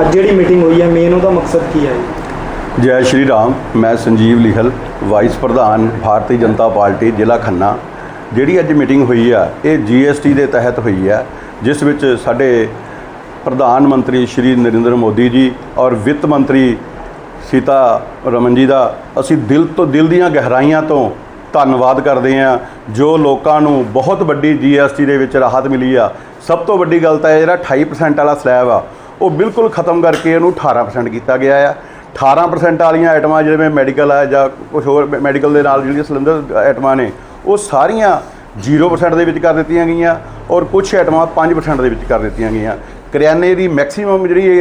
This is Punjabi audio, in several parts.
ਅੱਜ ਜਿਹੜੀ ਮੀਟਿੰਗ ਹੋਈ ਹੈ ਮੇਨ ਉਹਦਾ ਮਕਸਦ ਕੀ ਹੈ ਜੈ? ਸ਼੍ਰੀ ਰਾਮ, ਮੈਂ ਸੰਜੀਵ ਲਿਖਲ ਵਾਈਸ ਪ੍ਰਧਾਨ ਭਾਰਤੀ ਜਨਤਾ ਪਾਰਟੀ ਜ਼ਿਲ੍ਹਾ ਖੰਨਾ। ਜਿਹੜੀ ਅੱਜ ਮੀਟਿੰਗ ਹੋਈ ਆ, ਇਹ ਜੀਐਸਟੀ ਦੇ ਤਹਿਤ ਹੋਈ ਆ, ਜਿਸ ਵਿੱਚ ਸਾਡੇ ਪ੍ਰਧਾਨ ਮੰਤਰੀ ਸ਼੍ਰੀ ਨਰਿੰਦਰ ਮੋਦੀ ਜੀ ਔਰ ਵਿੱਤ ਮੰਤਰੀ ਸੀਤਾ ਰਮਨ ਜੀ ਦਾ ਅਸੀਂ ਦਿਲ ਤੋਂ ਦਿਲ ਦੀਆਂ ਗਹਿਰਾਈਆਂ ਤੋਂ ਧੰਨਵਾਦ ਕਰਦੇ ਹਾਂ, ਜੋ ਲੋਕਾਂ ਨੂੰ ਬਹੁਤ ਵੱਡੀ ਜੀਐਸਟੀ ਦੇ ਵਿੱਚ ਰਾਹਤ ਮਿਲੀ ਆ। ਸਭ ਤੋਂ ਵੱਡੀ ਗੱਲ ਤਾਂ ਇਹ ਜਿਹੜਾ 28% ਵਾਲਾ ਸਲੈਬ ਆ ਉਹ ਬਿਲਕੁਲ ਖਤਮ ਕਰਕੇ ਇਹਨੂੰ 18% ਕੀਤਾ ਗਿਆ ਆ। 18% ਵਾਲੀਆਂ ਆਈਟਮਾਂ ਜਿਵੇਂ ਮੈਡੀਕਲ ਆ ਜਾਂ ਕੁਝ ਹੋਰ ਮੈਡੀਕਲ ਦੇ ਨਾਲ ਜਿਹੜੀਆਂ ਸਿਲੰਡਰ ਆਈਟਮਾਂ ਨੇ, ਉਹ ਸਾਰੀਆਂ 0% ਦੇ ਵਿੱਚ ਕਰ ਦਿੱਤੀਆਂ ਗਈਆਂ ਔਰ ਕੁਝ ਆਈਟਮਾਂ 5% ਦੇ ਵਿੱਚ ਕਰ ਦਿੱਤੀਆਂ ਗਈਆਂ। ਕਰਿਆਨੇ ਦੀ ਮੈਕਸਿਮਮ ਜਿਹੜੀ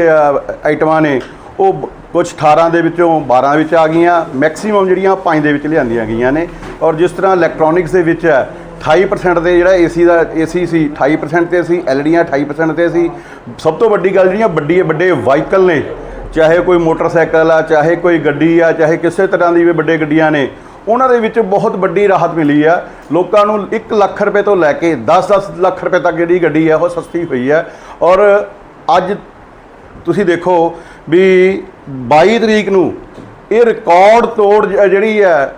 ਆਈਟਮਾਂ ਨੇ, ਉਹ ਬ- ਕੁਝ 18 ਦੇ ਵਿੱਚੋਂ 12 ਵਿੱਚ ਆ ਗਈਆਂ। ਮੈਕਸਿਮਮ ਜਿਹੜੀਆਂ 5 ਦੇ ਵਿੱਚ ਲਿਆਂਦੀਆਂ ਗਈਆਂ ਨੇ ਔਰ ਜਿਸ ਤਰ੍ਹਾਂ ਇਲੈਕਟ੍ਰੋਨਿਕਸ ਦੇ ਵਿੱਚ ਹੈ 28% ਦੇ ਜਿਹੜਾ ਏਸੀ ਦਾ ਏਸੀ ਸੀ 28% ਤੇ ਸੀ ਐਲਡੀਆਂ 28% ਤੇ ਸੀ। ਸਭ ਤੋਂ ਵੱਡੀ ਗੱਲ ਜਿਹੜੀਆਂ ਵੱਡੀ ਵੱਡੇ ਵਾਹੀਕਲ ਨੇ, ਚਾਹੇ ਕੋਈ ਮੋਟਰਸਾਈਕਲ ਆ, ਚਾਹੇ ਕੋਈ ਗੱਡੀ ਆ, ਚਾਹੇ ਕਿਸੇ ਤਰ੍ਹਾਂ ਦੀ ਵੀ ਵੱਡੇ ਗੱਡੀਆਂ ਨੇ, ਉਹਨਾਂ ਦੇ ਵਿੱਚ ਬਹੁਤ ਵੱਡੀ ਰਾਹਤ ਮਿਲੀ ਆ। ਲੋਕਾਂ ਨੂੰ 1 ਲੱਖ ਰੁਪਏ ਤੋਂ ਲੈ ਕੇ 10-10 ਲੱਖ ਰੁਪਏ ਤੱਕ ਜਿਹੜੀ ਗੱਡੀ ਆ, ਉਹ ਸਸਤੀ ਹੋਈ ਆ। ਔਰ ਅੱਜ ਤੁਸੀਂ ਦੇਖੋ ਵੀ 22 ਤਰੀਕ ਨੂੰ ਇਹ ਰਿਕਾਰਡ ਤੋੜ ਜਿਹੜੀ ਹੈ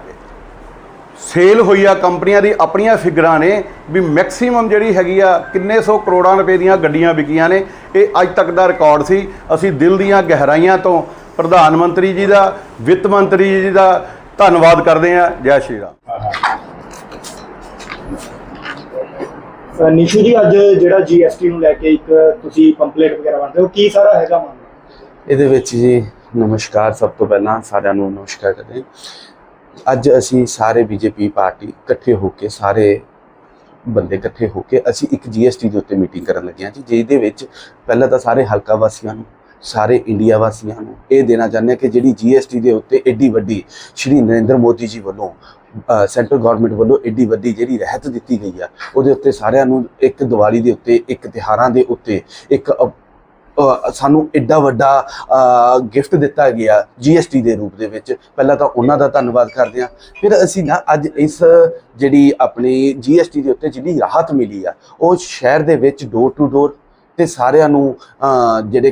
ਸੇਲ ਹੋਈ ਆ ਕੰਪਨੀਆਂ ਦੀ ਆਪਣੀਆਂ ਫਿਗਰਾਂ ਨੇ ਵੀ ਮੈਕਸਿਮਮ ਜਿਹੜੀ ਹੈਗੀ ਆ ਕਿੰਨੇ ਸੌ ਕਰੋੜਾਂ ਰੁਪਏ ਦੀਆਂ ਗੱਡੀਆਂ ਵਿਕੀਆਂ ਨੇ। ਇਹ ਅੱਜ ਤੱਕ ਦਾ ਰਿਕਾਰਡ ਸੀ। ਅਸੀਂ ਦਿਲ ਦੀਆਂ ਗਹਿਰਾਈਆਂ ਤੋਂ ਪ੍ਰਧਾਨ ਮੰਤਰੀ ਜੀ ਦਾ ਵਿੱਤ ਮੰਤਰੀ ਜੀ ਦਾ ਧੰਨਵਾਦ ਕਰਦੇ ਹਾਂ। ਜੈ ਸ਼੍ਰੀ ਰਾਮ। ਨਿਸ਼ੂ ਜੀ ਅੱਜ ਜਿਹੜਾ ਜੀਐਸਟੀ ਨੂੰ ਲੈ ਕੇ ਇੱਕ ਤੁਸੀਂ ਪੰਪਲੇਟ ਵਗੈਰਾ ਬਣਦੇ ਹੋ ਕੀ ਸਾਰਾ ਹੈਗਾ ਮਾਮਲਾ? ਇਹਦੇ ਵਿੱਚ ਜੀ ਨਮਸਕਾਰ ਸਭ ਤੋਂ ਪਹਿਲਾਂ ਸਾਰਿਆਂ ਨੂੰ ਨਮਸਕਾਰ ਕਰਦੇ ਹਾਂ। ਅੱਜ ਅਸੀਂ ਸਾਰੇ ਬੀਜੇਪੀ ਪਾਰਟੀ ਇਕੱਠੇ ਹੋ ਕੇ ਸਾਰੇ ਬੰਦੇ ਇਕੱਠੇ ਹੋ ਕੇ ਅਸੀਂ ਇੱਕ ਜੀਐਸਟੀ ਦੇ ਉੱਤੇ ਮੀਟਿੰਗ ਕਰਨ ਲੱਗੇ ਹਾਂ ਜੀ ਜਿਹਦੇ ਵਿੱਚ ਪਹਿਲਾਂ ਤਾਂ ਸਾਰੇ ਹਲਕਾ ਵਾਸੀਆਂ ਨੂੰ ਸਾਰੇ ਇੰਡੀਆ ਵਾਸੀਆਂ ਨੂੰ ਇਹ ਦੇਣਾ ਚਾਹੁੰਦੇ ਹਾਂ ਕਿ ਜਿਹੜੀ ਜੀਐਸਟੀ ਦੇ ਉੱਤੇ ਐਡੀ ਵੱਡੀ ਸ਼੍ਰੀ ਨਰਿੰਦਰ ਮੋਦੀ ਜੀ ਵੱਲੋਂ ਸੈਂਟਰਲ ਗਵਰਨਮੈਂਟ ਵੱਲੋਂ ਐਡੀ ਵੱਡੀ ਜਿਹੜੀ ਰਹਿਤ ਦਿੱਤੀ ਗਈ ਆ ਉਹਦੇ ਉੱਤੇ ਸਾਰਿਆਂ ਨੂੰ ਇੱਕ ਦੀਵਾਲੀ ਦੇ ਉੱਤੇ ਇੱਕ ਤਿਹਾਰਾਂ ਦੇ ਉੱਤੇ ਇੱਕ ਅ, ਸਾਨੂੰ ਐਡਾ ਵੱਡਾ ਗਿਫਟ ਦਿੱਤਾ ਗਿਆ ਜੀਐਸਟੀ ਦੇ ਰੂਪ ਦੇ ਵਿੱਚ। ਪਹਿਲਾਂ ਤਾਂ ਉਹਨਾਂ ਦਾ ਧੰਨਵਾਦ ਕਰਦੇ ਹਾਂ। ਫਿਰ ਅਸੀਂ ਨਾ ਅੱਜ ਇਸ ਜਿਹੜੀ ਆਪਣੀ ਜੀਐਸਟੀ ਦੇ ਉੱਤੇ ਜਿਹੜੀ ਰਾਹਤ ਮਿਲੀ ਆ, ਉਹ ਸ਼ਹਿਰ ਦੇ ਵਿੱਚ ਡੋਰ ਟੂ ਡੋਰ ਤੇ ਸਾਰਿਆਂ ਨੂੰ ਜਿਹੜੇ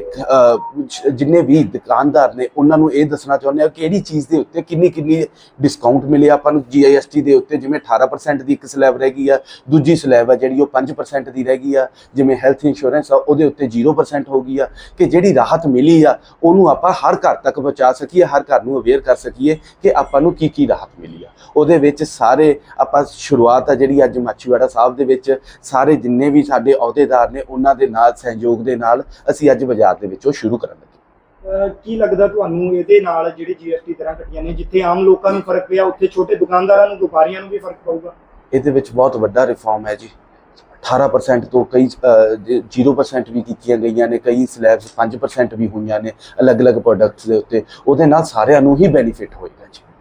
ਜਿੰਨੇ ਵੀ ਦੁਕਾਨਦਾਰ ਨੇ, ਉਹਨਾਂ ਨੂੰ ਇਹ ਦੱਸਣਾ ਚਾਹੁੰਦੇ ਆ ਕਿਹੜੀ ਚੀਜ਼ ਦੇ ਉੱਤੇ ਕਿੰਨੀ ਕਿੰਨੀ ਡਿਸਕਾਊਂਟ ਮਿਲਿਆ ਆਪਾਂ ਨੂੰ ਜੀਐਸਟੀ ਦੇ ਉੱਤੇ, ਜਿਵੇਂ 18% ਦੀ ਇੱਕ ਸਲੈਬ ਰਹਿ ਗਈ ਆ, ਦੂਜੀ ਸਲੈਬ ਆ ਜਿਹੜੀ ਉਹ 5% ਦੀ ਰਹਿ ਗਈ ਆ, ਜਿਵੇਂ ਹੈਲਥ ਇੰਸ਼ੋਰੈਂਸ ਆ, ਉਹਦੇ ਉੱਤੇ 0% ਹੋ ਗਈ ਆ, ਕਿ ਜਿਹੜੀ ਰਾਹਤ ਮਿਲੀ ਆ, ਉਹਨੂੰ ਆਪਾਂ ਹਰ ਘਰ ਤੱਕ ਪਹੁੰਚਾ ਸਕੀਏ, ਹਰ ਘਰ ਨੂੰ ਅਵੇਅਰ ਕਰ ਸਕੀਏ ਕਿ ਆਪਾਂ ਨੂੰ ਕੀ ਕੀ ਰਾਹਤ ਮਿਲੀ ਆ। ਉਹਦੇ ਵਿੱਚ ਸਾਰੇ ਆਪਾਂ ਸ਼ੁਰੂਆਤ ਆ ਜਿਹੜੀ ਅੱਜ ਮਾਛੀਵਾੜਾ ਸਾਹਿਬ ਦੇ ਵਿੱਚ, ਸਾਰੇ ਜਿੰਨੇ ਵੀ ਸਾਡੇ ਅਹੁਦੇਦਾਰ ਨੇ, ਉਹਨਾਂ ਦੇ ਨਾਲ ਸਹਿਯੋਗ ਦੇ ਨਾਲ ਅਸੀਂ ਅੱਜ ਬਾਜ਼ਾਰ ਦੇ ਵਿੱਚ ਉਹ ਸ਼ੁਰੂ ਕਰਨ ਲੱਗੇ। ਕੀ ਲੱਗਦਾ ਤੁਹਾਨੂੰ ਇਹਦੇ ਨਾਲ ਜਿਹੜੀ ਜੀਐਸਟੀ ਤਰ੍ਹਾਂ ਕੱਟੀਆਂ ਨੇ ਜਿੱਥੇ ਆਮ ਲੋਕਾਂ ਨੂੰ ਫ਼ਰਕ ਪਿਆ ਉੱਥੇ ਛੋਟੇ ਦੁਕਾਨਦਾਰਾਂ ਨੂੰ ਵਪਾਰੀਆਂ ਨੂੰ ਵੀ ਫ਼ਰਕ ਪਊਗਾ? ਇਹਦੇ ਵਿੱਚ ਬਹੁਤ ਵੱਡਾ ਰਿਫਾਰਮ ਹੈ ਜੀ। 18% ਤੋਂ ਕਈ ਅ, ਜ- 0% ਵੀ ਕੀਤੀਆਂ ਗਈਆਂ ਨੇ ਕਈ ਸਲੈਬਸ 5% ਵੀ ਹੋਈਆਂ ਨੇ ਅਲੱਗ-ਅਲੱਗ ਪ੍ਰੋਡਕਟਸ ਦੇ ਉੱਤੇ। ਉਹਦੇ ਨਾਲ ਸਾਰਿਆਂ ਨੂੰ ਹੀ ਬੈਨੀਫਿਟ ਹੋਏਗਾ ਜੀ।